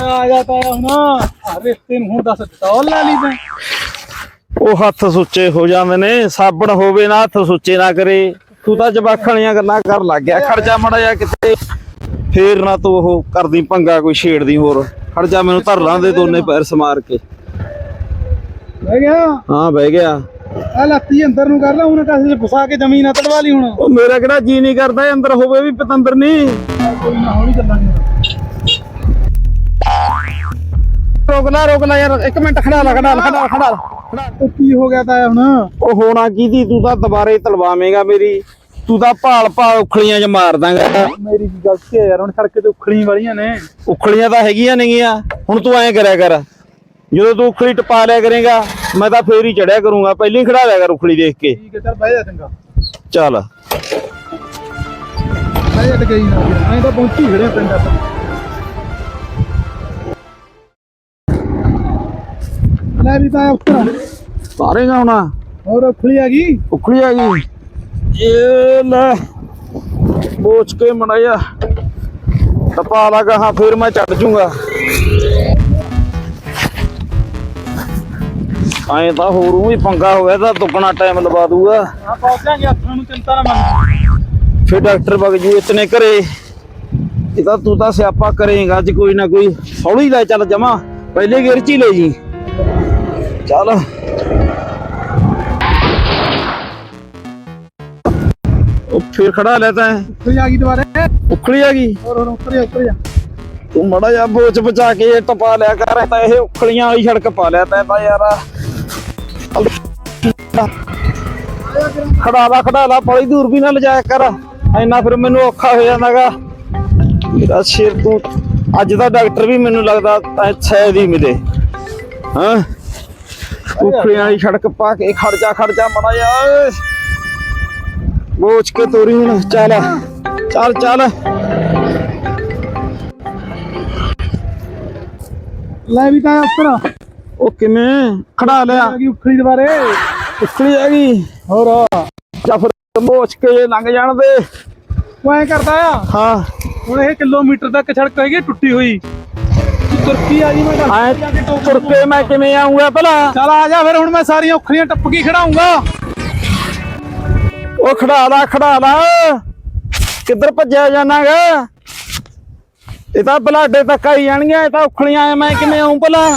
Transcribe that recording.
ਆ ਜਾ ਤਾ ਹੁਣ। ਆ ਰਿਸ਼ਤੇ ਨੂੰ ਹੁਣ ਦੱਸ ਟੌਲ ਲੈ ਲਈ ਤੈਂ। ਉਹ ਹੱਥ ਸੁੱਚੇ ਹੋ ਜਾਂਦੇ ਨੇ ਸਾਬਣ ਹੋਵੇ ਨਾ ਹੱਥ ਸੁੱਚੇ ਨਾ ਕਰੇ। ਤੂੰ ਤਾਂ ਜਵਾਖਣੀਆਂ ਗੱਲਾਂ ਕਰ ਲੱਗ ਗਿਆ। ਖਰਚਾ ਮੜਾ ਜਾ ਕਿਤੇ ਫੇਰ ਨਾ ਤੂੰ ਉਹ ਕਰਦੀ ਪੰਗਾ ਕੋਈ ਛੇੜਦੀ ਹੋਰ। ਖਰਚਾ ਮੈਨੂੰ ਧਰ ਲਾਂਦੇ ਦੋਨੇ ਪੈਰ ਸਮਾਰ ਕੇ। ਲੈ ਗਿਆ। ਹਾਂ ਬਹਿ ਗਿਆ। ਆ ਲੱਤੀ ਅੰਦਰ ਨੂੰ ਕਰ ਲੈ ਹੁਣ ਕਾਸੇ ਚ ਫਸਾ ਕੇ ਜ਼ਮੀਨ ਆ ਤੜਵਾ ਲਈ ਹੁਣ। ਉਹ ਮੇਰਾ ਕਿਹੜਾ ਜੀ ਨਹੀਂ ਕਰਦਾ ਅੰਦਰ ਹੋਵੇ ਵੀ ਪਤੰਦਰ ਨਹੀਂ। ਕੋਈ ਨਾ ਹੌਲੀ ਚੱਲਾਂਗੇ। ਰੋਕ ਲੈ ਰੋਕ ਲੈ ਯਾਰ ਇੱਕ ਮਿੰਟ ਖੜਾ ਲਾ ਖੜਾ ਲਾ ਖੜਾ ਲਾ, ਖੜਾ ਲਾ। ਉਹ ਕੀ ਹੋ ਗਿਆ ਤਾ ਹੁਣ? ਉਹ ਹੋਣਾ ਕੀਦੀ ਤੂੰ ਤਾਂ ਦੁਬਾਰੇ ਤਲਵਾਵੇਂਗਾ ਮੇਰੀ। ਤੂੰ ਤਾਂ ਭਾਲ ਭਾਲ ਉਖਲੀਆਂ 'ਚ ਮਾਰ ਦਾਂਗਾ। ਮੇਰੀ ਕੀ ਗਲਤੀ ਹੈ ਯਾਰ ਹੁਣ ਸੜਕ ਤੇ ਉਖਲੀਆਂ ਵਾਲੀਆਂ ਨੇ। ਉਖਲੀਆਂ ਤਾਂ ਹੈਗੀਆਂ ਨੇਗੀਆਂ। ਹੁਣ ਤੂੰ ਐਂ ਕਰਿਆ ਕਰ। ਜਦੋਂ ਤੂੰ ਉਖਲੀ ਟਪਾ ਲਿਆ ਕਰੇਗਾ ਮੈਂ ਤਾਂ ਫੇਰ ਹੀ ਚੜਿਆ ਕਰੂੰਗਾ। ਪਹਿਲਾਂ ਹੀ ਖੜਾ ਲਿਆ ਕਰ ਉਖਲੀ ਦੇਖ ਕੇ। ਠੀਕ ਹੈ ਚੱਲ ਬਹਿ ਜਾ ਚੰਗਾ। ਚੱਲ। ਬਹਿ ਜਾ ਤੇ ਗਈ ਨਾ। ਐਂ ਤਾਂ ਪਹੁੰਚੀ ਖੜੇ ਪਿੰਡ ਆਪਾਂ। ਲੈ ਵੀ ਤਾਂ ਉੱਤਰ। ਮਾਰੇਗਾ ਹੁਣ। ਹੋਰ ਉਖਲੀ ਆ ਗਈ? ਉਖਲੀ ਆ ਗਈ। ਇਹ ਲੈ ਬੋਚ ਕੇ ਮੜਾਇਆ ਟਪਾ ਲਗਾ ਹਾਂ ਫੇਰ ਮੈਂ ਚੜ ਜੂੰਗਾ। ਐਂ ਤਾਂ ਹੋਰੂ ਵੀ ਪੰਗਾ ਹੋ ਗਿਆ ਤਾਂ ਦੁੱਗਣਾ ਟਾਈਮ ਲਵਾ ਦੂਗਾ। ਆ ਪਹੁੰਚ ਜਾਾਂਗੇ ਹੱਥਾਂ ਨੂੰ ਚਿੰਤਾ ਨਾ ਮੰਨ ਫਿਰ ਡਾਕਟਰ ਬਗ ਜੂ ਇਤਨੇ ਘਰੇ। ਇਹ ਤਾਂ ਤੂੰ ਤਾਂ ਸਿਆਪਾ ਕਰੇਗਾ ਅੱਜ ਕੋਈ ਨਾ ਕੋਈ। ਹੌਲੀ ਲੈ ਚੱਲ ਜਮਾ। ਪਹਿਲੇ ਗੇਰ ਚ ਹੀ ਲੈ ਜੀ। ਚੱਲ। ਉਹ ਫਿਰ ਖੜਾ ਲੈ ਤਾਂ। ਉਖਲੀ ਆ ਗਈ ਦੁਬਾਰੇ। ਉਖਲੀ ਆ ਗਈ? ਹੋਰ ਹੋਰ ਉੱਤਰ ਜਾ ਉੱਤਰ ਜਾ ਤੂੰ ਮੜਾ ਜਾ ਬੋਚ ਬਚਾ ਕੇ ਟਪਾ ਲਿਆ ਕਰ ਤਾਂ ਇਹ ਉਖਲੀਆਂ ਵਾਲੀ ਸੜਕ ਪਾ ਲਿਆ ਤੈਂ ਤਾਂ ਯਾਰ। ਖੜਾ ਲਾ ਖੜਾ ਲਾ ਬੜੀ ਦੂਰ ਵੀ ਨਾ ਲਿਜਾਇਆ ਕਰ। ਐਨਾ ਫਿਰ ਮੈਨੂੰ ਔਖਾ ਹੋ ਜਾਂਦਾਗਾ। ਮੇਰਾ ਸਿਰ ਤੂੰ ਅੱਜ ਦਾ ਡਾਕਟਰ ਵੀ ਮੈਨੂੰ ਲੱਗਦਾ ਤਾਂ ਸ਼ਾਇਦ ਹੀ ਮਿਲੇ। ਹਾਂ? ਉਖਲੀਆਂ ਵਾਲੀ ਸੜਕ ਪਾ ਕੇ ਖੜ ਜਾ ਖੜ ਜਾ ਮੜਾ ਜਾ। ਬੋਚ ਕੇ ਤੋਰੀ ਹੁਣ ਚੱਲ ਚੱਲ ਚੱਲ। ਲੈ ਵੀ ਤਾਂ ਉੱਤਰ। ਉਹ ਕਿਵੇਂ? ਖੜਾ ਲਿਆ ਆ ਗਈ ਉਖਲੀ ਦੁਬਾਰੇ। ਆ ਗਈ। ਹੋਰ। ਜਾਂ ਫਿਰ ਮੋਚ ਕੇ ਲੰਘ ਜਾਣ ਦੇ। ਉਹ ਐਂ ਕਰਦਾ ਆ। ਹਾਂ। ਹੁਣ ਇਹ ਕਿਲੋਮੀਟਰ ਤੱਕ ਸੜਕ ਹੈਗੀ ਟੁੱਟੀ ਹੋਈ। ਤੁਰਕੀ ਆ ਜੀ ਮੈਂ ਦੱਸ ਕੇ ਕਿਵੇਂ ਆਉਂਗਾ ਭਲਾ? ਚੱਲ ਆ ਜਾ ਫਿਰ ਹੁਣ ਮੈਂ ਸਾਰੀਆਂ ਉਖਲੀਆਂ ਟੱਪ ਕੇ ਖੜਾਉਂਗਾ। ਉਹ ਖੜਾ ਲਾ ਖੜਾ ਲਾ। ਕਿੱਧਰ ਭੱਜਿਆ ਜਾਣਾਗਾ? ਇਹ ਤਾਂ ਬਲਾਡੇ ਤੱਕ ਆਈ ਜਾਣਗੀਆਂ ਇਹ ਤਾਂ ਐ ਮੈਂ ਕਿਵੇਂ ਆਉਂ ਭਲਾ?